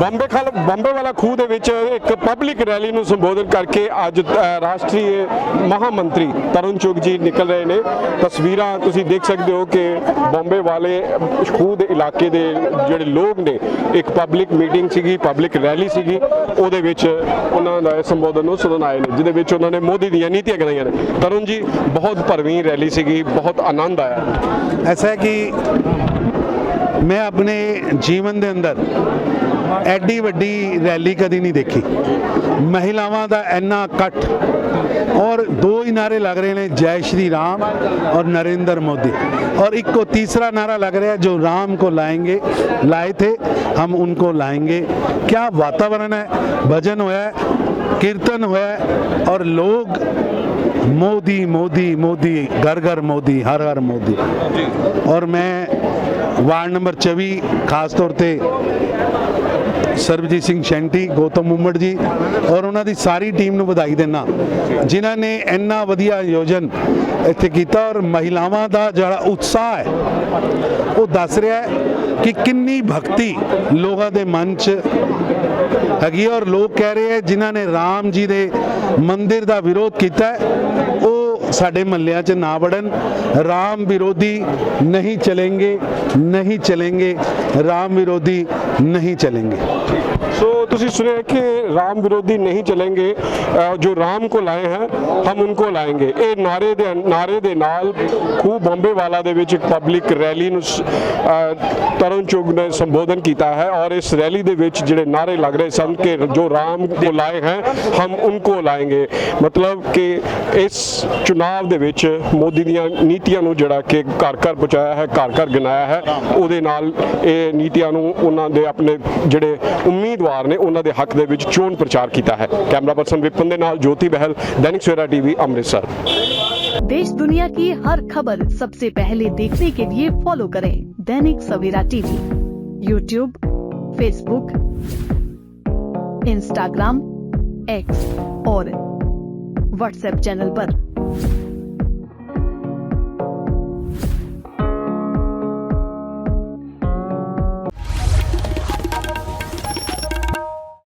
ਬੰਬੇ ਖਲ, ਬੰਬੇ ਵਾਲਾ ਖੂਹ ਦੇ ਵਿੱਚ ਇੱਕ ਪਬਲਿਕ ਰੈਲੀ ਨੂੰ ਸੰਬੋਧਨ ਕਰਕੇ ਅੱਜ ਰਾਸ਼ਟਰੀ ਮਹਾਮੰਤਰੀ ਤਰੁਣ ਚੁਗ ਜੀ ਨਿਕਲ ਰਹੇ ਨੇ। ਤਸਵੀਰਾਂ ਤੁਸੀਂ ਦੇਖ ਸਕਦੇ ਹੋ ਕਿ ਬੰਬੇ ਵਾਲੇ ਖੂਹ ਦੇ ਇਲਾਕੇ ਦੇ ਜਿਹੜੇ ਲੋਕ ਨੇ, ਇੱਕ ਪਬਲਿਕ ਮੀਟਿੰਗ ਸੀਗੀ, ਪਬਲਿਕ ਰੈਲੀ ਸੀਗੀ, ਉਹਦੇ ਵਿੱਚ ਉਹਨਾਂ ਦਾ ਸੰਬੋਧਨ ਨੂੰ ਸੁਣਨ ਆਏ ਨੇ, ਜਿਹਦੇ ਵਿੱਚ ਉਹਨਾਂ ਨੇ ਮੋਦੀ ਦੀਆਂ ਨੀਤੀਆਂ ਗਿਣਾਈਆਂ ਨੇ। ਤਰੁਣ ਜੀ, ਬਹੁਤ ਭਰਵੀਂ ਰੈਲੀ ਸੀਗੀ, ਬਹੁਤ ਆਨੰਦ ਆਇਆ। ਐਸਾ ਕਿ ਮੈਂ ਆਪਣੇ ਜੀਵਨ ਦੇ ਅੰਦਰ ਐਡੀ ਵੱਡੀ ਰੈਲੀ ਕਦੀ ਨਹੀਂ ਦੇਖੀ। ਮਹਿਲਾਵਾਂ ਦਾ ਇੰਨਾ ਇਕੱਠ और दो ही नारे लग रहे हैं जय श्री राम और नरेंद्र मोदी। और एक को तीसरा नारा लग रहा है जो राम को लाएँगे, लाए थे, हम उनको लाएँगे। क्या वातावरण है? भजन हुआ है, कीर्तन हुआ है, और लोग मोदी मोदी मोदी, घर घर मोदी, हर हर मोदी। और मैं वार्ड नंबर चौबी खास तौर पे ਸਰਬਜੀਤ ਸਿੰਘ ਸ਼ੈਂਟੀ, ਗੌਤਮ ਮੁੰਮੜ ਜੀ ਔਰ ਉਹਨਾਂ ਦੀ ਸਾਰੀ ਟੀਮ ਨੂੰ ਵਧਾਈ ਦਿੰਦਾ। ਜਿਨ੍ਹਾਂ ਨੇ ਇੰਨਾ ਵਧੀਆ ਆਯੋਜਨ ਇੱਥੇ ਕੀਤਾ ਔਰ ਮਹਿਲਾਵਾਂ ਦਾ ਜਿਹੜਾ ਉਤਸ਼ਾਹ ਹੈ, ਉਹ ਦੱਸ ਰਿਹਾ ਹੈ ਕਿ ਕਿੰਨੀ ਭਗਤੀ ਲੋਕਾਂ ਦੇ ਮਨ 'ਚ ਹੈਗੀ ਹੈ ਔਰ ਲੋਕ ਕਹਿ ਰਹੇ ਹੈ ਜਿਨ੍ਹਾਂ ਨੇ ਰਾਮ ਜੀ ਦੇ ਮੰਦਿਰ ਦਾ ਵਿਰੋਧ ਕੀਤਾ ਉਹ ਸਾਡੇ ਮੱਲਿਆਂ 'ਚ ਨਾ ਵੜਨ। ਰਾਮ ਵਿਰੋਧੀ ਨਹੀਂ ਚਲेंगे ਨਹੀਂ ਚਲेंगे ਰਾਮ ਵਿਰੋਧੀ ਨਹੀਂ ਚਲेंगे ਸੋ ਤੁਸੀਂ ਸੁਣਿਆ ਕਿ ਰਾਮ ਵਿਰੋਧੀ ਨਹੀਂ ਚਲੇਗੇ ਜੋ ਰਾਮ ਕੋ ਲਾਏ ਹੈ, ਹਮ ਉਨਕੋ ਲਾਏਗੇ। ਇਹ ਨਾਰੇ ਦੇ ਨਾਰੇ ਦੇ ਨਾਲ ਖੂਬ ਬੰਬੇ ਵਾਲਾ ਦੇ ਵਿੱਚ ਇੱਕ ਪਬਲਿਕ ਰੈਲੀ ਨੂੰ ਤਰਨ ਚੁਗ ਨੇ ਸੰਬੋਧਨ ਕੀਤਾ ਹੈ ਔਰ ਇਸ ਰੈਲੀ ਦੇ ਵਿੱਚ ਜਿਹੜੇ ਨਾਰੇ ਲੱਗ ਰਹੇ ਸਨ ਕਿ ਜੋ ਰਾਮ ਕੋ ਲਾਏ ਹੈ, ਹਮ ਉਨਕੋ ਲਾਏਗੇ। ਮਤਲਬ ਕਿ ਇਸ ਚੁਣਾਵ ਦੇ ਵਿੱਚ ਮੋਦੀ ਦੀਆਂ ਨੀਤੀਆਂ ਨੂੰ ਜਿਹੜਾ ਕਿ ਘਰ ਘਰ ਪਹੁੰਚਾਇਆ ਹੈ, ਘਰ ਘਰ ਗਿਣਾਇਆ ਹੈ, ਉਹਦੇ ਨਾਲ ਇਹ ਨੀਤੀਆਂ ਨੂੰ ਉਹਨਾਂ ਦੇ ਆਪਣੇ ਜਿਹੜੇ ਉਮੀਦਵਾਰ ਨੇ ਉਹਨਾਂ ਦੇ ਹੱਕ ਦੇ ਵਿੱਚ ਚੋਣ ਪ੍ਰਚਾਰ ਕੀਤਾ ਹੈ ਕੈਮਰਾ ਪਰਸਨ ਵਿਪਨ ਦੇ ਨਾਲ ਜੋਤੀ ਬਹਿਲ ਦੈਨਿਕ ਸਵੇਰਾ ਟੀਵੀ ਅੰਮ੍ਰਿਤਸਰ देश दुनिया की हर खबर सबसे पहले देखने के लिए फॉलो करें Dainik Savera TV YouTube Facebook Instagram X और व्हाट्सएप चैनल पर।